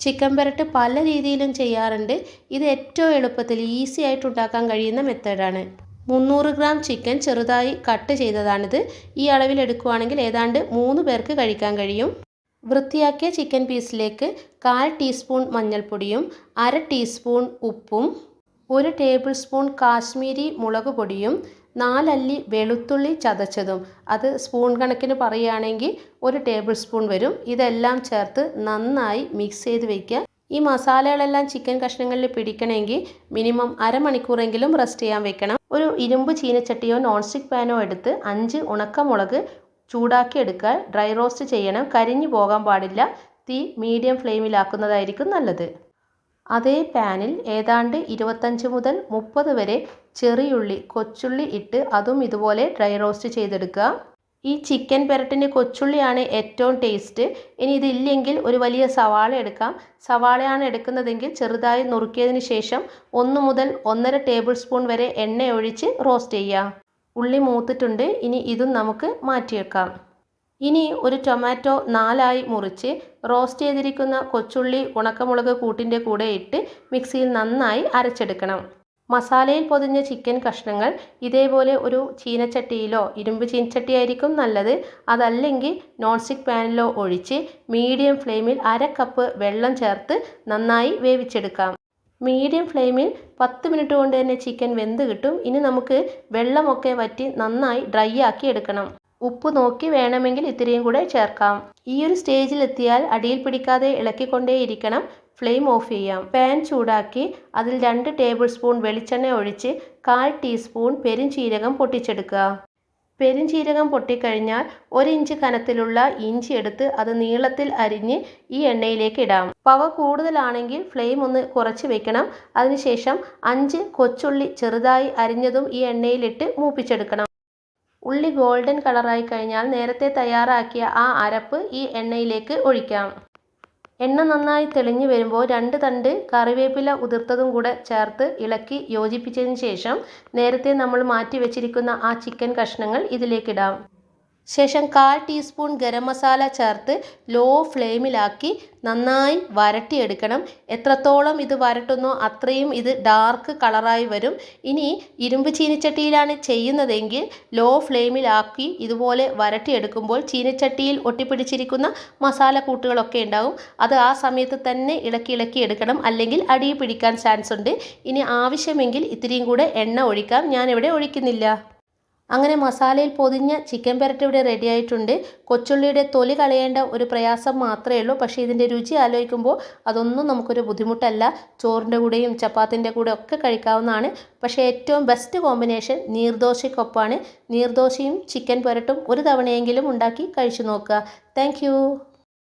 Chicken പെരട്ട് പല രീതിയിലും ചെയ്യാറുണ്ട്. ഇത് ഏറ്റവും എളുപ്പത്തിൽ ഈസി ആയിട്ട് ഉണ്ടാക്കാൻ കഴിയുന്ന മെത്തേഡാണ്. മുന്നൂറ് ഗ്രാം ചിക്കൻ ചെറുതായി കട്ട് ചെയ്തതാണിത്. ഈ അളവിൽ എടുക്കുകയാണെങ്കിൽ ഏതാണ്ട് മൂന്ന് പേർക്ക് കഴിക്കാൻ കഴിയും. വൃത്തിയാക്കിയ ചിക്കൻ പീസിലേക്ക് കാൽ ടീസ്പൂൺ മഞ്ഞൾപ്പൊടിയും അര ടീസ്പൂൺ ഉപ്പും ഒരു ടേബിൾ സ്പൂൺ കാശ്മീരി മുളക് പൊടിയും നാലല്ലി വെളുത്തുള്ളി ചതച്ചതും. അത് സ്പൂൺ കണക്കിന് പറയുകയാണെങ്കിൽ ഒരു ടേബിൾ സ്പൂൺ വരും. ഇതെല്ലാം ചേർത്ത് നന്നായി മിക്സ് ചെയ്ത് വയ്ക്കുക ഈ മസാലകളെല്ലാം ചിക്കൻ കഷ്ണങ്ങളിൽ പിടിക്കണമെങ്കിൽ മിനിമം അരമണിക്കൂറെങ്കിലും റെസ്റ്റ് ചെയ്യാൻ വെക്കണം. ഒരു ഇരുമ്പ് ചീനച്ചട്ടിയോ നോൺ സ്റ്റിക്ക് പാനോ എടുത്ത് അഞ്ച് ഉണക്കമുളക് ചൂടാക്കി എടുക്കുക ഡ്രൈ റോസ്റ്റ് ചെയ്യണം. കരിഞ്ഞു പോകാൻ പാടില്ല. തീ മീഡിയം ഫ്ലെയിമിലാക്കുന്നതായിരിക്കും നല്ലത്. അതേ പാനിൽ ഏതാണ്ട് ഇരുപത്തഞ്ച് മുതൽ മുപ്പത് വരെ ചെറിയുള്ളി കൊച്ചുള്ളി ഇട്ട് അതും ഇതുപോലെ ഡ്രൈ റോസ്റ്റ് ചെയ്തെടുക്കുക. ഈ ചിക്കൻ പെരട്ടിന് കൊച്ചുള്ളിയാണ് ഏറ്റവും ടേസ്റ്റ്. ഇനി ഇതില്ലെങ്കിൽ ഒരു വലിയ സവാള എടുക്കാം. സവാളയാണ് എടുക്കുന്നതെങ്കിൽ ചെറുതായി നുറുക്കിയതിന് ശേഷം ഒന്ന് മുതൽ ഒന്നര ടേബിൾ സ്പൂൺ വരെ എണ്ണ ഒഴിച്ച് റോസ്റ്റ് ചെയ്യുക. ഉള്ളി മൂത്തിട്ടുണ്ട്. ഇനി ഇതും നമുക്ക് മാറ്റിവെക്കാം. ഇനി ഒരു ടൊമാറ്റോ നാലായി മുറിച്ച് റോസ്റ്റ് ചെയ്തിരിക്കുന്ന കൊച്ചുള്ളി ഉണക്കമുളക് കൂട്ടിന്റെ കൂടെ ഇട്ട് മിക്സിയിൽ നന്നായി അരച്ചെടുക്കണം. മസാലയിൽ പൊതിഞ്ഞ ചിക്കൻ കഷ്ണങ്ങൾ ഇതേപോലെ ഒരു ചീനച്ചട്ടിയിലോ ഇരുമ്പ് ചീനച്ചട്ടി ആയിരിക്കും നല്ലത്. അതല്ലെങ്കിൽ നോൺ സ്റ്റിക്ക് പാനിലോ ഒഴിച്ച് മീഡിയം ഫ്ലെയിമിൽ അര കപ്പ് വെള്ളം ചേർത്ത് നന്നായി വേവിച്ചെടുക്കാം. മീഡിയം ഫ്ലെയിമിൽ പത്ത് മിനിറ്റ് കൊണ്ട് തന്നെ ചിക്കൻ വെന്ത് കിട്ടും. ഇനി നമുക്ക് വെള്ളമൊക്കെ വറ്റി നന്നായി ഡ്രൈ ആക്കി എടുക്കണം. ഉപ്പ് നോക്കി വേണമെങ്കിൽ ഇത്തിരിയും കൂടെ ചേർക്കാം. ഈ ഒരു സ്റ്റേജിൽ എത്തിയാൽ അടിയിൽ പിടിക്കാതെ ഇളക്കിക്കൊണ്ടേയിരിക്കണം ഫ്ലെയിം ഓഫ് ചെയ്യാം. പാൻ ചൂടാക്കി അതിൽ രണ്ട് ടേബിൾ സ്പൂൺ വെളിച്ചെണ്ണ ഒഴിച്ച് കാൽ ടീസ്പൂൺ പെരുംജീരകം പൊട്ടിച്ചെടുക്കുക. പെരുംജീരകം പൊട്ടിക്കഴിഞ്ഞാൽ ഒരു ഇഞ്ച് കനത്തിലുള്ള ഇഞ്ചി എടുത്ത് അത് നീളത്തിൽ അരിഞ്ഞ് ഈ എണ്ണയിലേക്ക് ഇടാം. പവ കൂടുതലാണെങ്കിൽ ഫ്ലെയിം ഒന്ന് കുറച്ച് വെക്കണം. അതിനുശേഷം അഞ്ച് കൊച്ചുള്ളി ചെറുതായി അരിഞ്ഞതും ഈ എണ്ണയിലിട്ട് മൂപ്പിച്ചെടുക്കണം. ഉള്ളി ഗോൾഡൻ കളറായി കഴിഞ്ഞാൽ നേരത്തെ തയ്യാറാക്കിയ ആ അരപ്പ് ഈ എണ്ണയിലേക്ക് ഒഴിക്കാം. എണ്ണ നന്നായി തെളിഞ്ഞു വരുമ്പോൾ രണ്ട് തണ്ട് കറിവേപ്പില ഉതിർത്തതും കൂടെ ചേർത്ത് ഇളക്കി യോജിപ്പിച്ചതിന് ശേഷം നേരത്തെ നമ്മൾ മാറ്റി വെച്ചിരിക്കുന്ന ആ ചിക്കൻ കഷ്ണങ്ങൾ ഇതിലേക്കിടാം. ശേഷം കാൽ ടീസ്പൂൺ ഗരം മസാല ചേർത്ത് ലോ ഫ്ലെയിമിലാക്കി നന്നായി വരട്ടിയെടുക്കണം. എത്രത്തോളം ഇത് വരട്ടുന്നോ അത്രയും ഇത് ഡാർക്ക് കളറായി വരും. ഇനി ഇരുമ്പ് ചീനച്ചട്ടിയിലാണ് ചെയ്യുന്നതെങ്കിൽ ലോ ഫ്ലെയിമിലാക്കി ഇതുപോലെ വരട്ടിയെടുക്കുമ്പോൾ ചീനച്ചട്ടിയിൽ ഒട്ടിപ്പിടിച്ചിരിക്കുന്ന മസാല കൂട്ടുകളൊക്കെ ഉണ്ടാവും. അത് ആ സമയത്ത് തന്നെ ഇളക്കി ഇളക്കി എടുക്കണം. അല്ലെങ്കിൽ അടി പിടിക്കാൻ ചാൻസ് ഉണ്ട്. ഇനി ആവശ്യമെങ്കിൽ ഇത്തിരിയും കൂടെ എണ്ണ ഒഴിക്കാം. ഞാനിവിടെ ഒഴിക്കുന്നില്ല. അങ്ങനെ മസാലയിൽ പൊതിഞ്ഞ ചിക്കൻ പെരട്ട് ഇവിടെ റെഡി ആയിട്ടുണ്ട്. കൊച്ചുള്ളിയുടെ തൊലി കളയേണ്ട ഒരു പ്രയാസം മാത്രമേ ഉള്ളൂ. പക്ഷേ ഇതിന്റെ രുചി ആലോചിക്കുമ്പോൾ അതൊന്നും നമുക്കൊരു ബുദ്ധിമുട്ടല്ല. ചോറിന്റെ കൂടെയും ചപ്പാത്തിന്റെ കൂടെ ഒക്കെ കഴിക്കാവുന്നതാണ്. പക്ഷേ ഏറ്റവും ബെസ്റ്റ് കോമ്പിനേഷൻ നീർദോശയ്ക്കൊപ്പമാണ്. നീർദോശയും ചിക്കൻ പെരട്ടും ഒരു തവണയെങ്കിലും ഉണ്ടാക്കി കഴിച്ചു നോക്കുക. താങ്ക്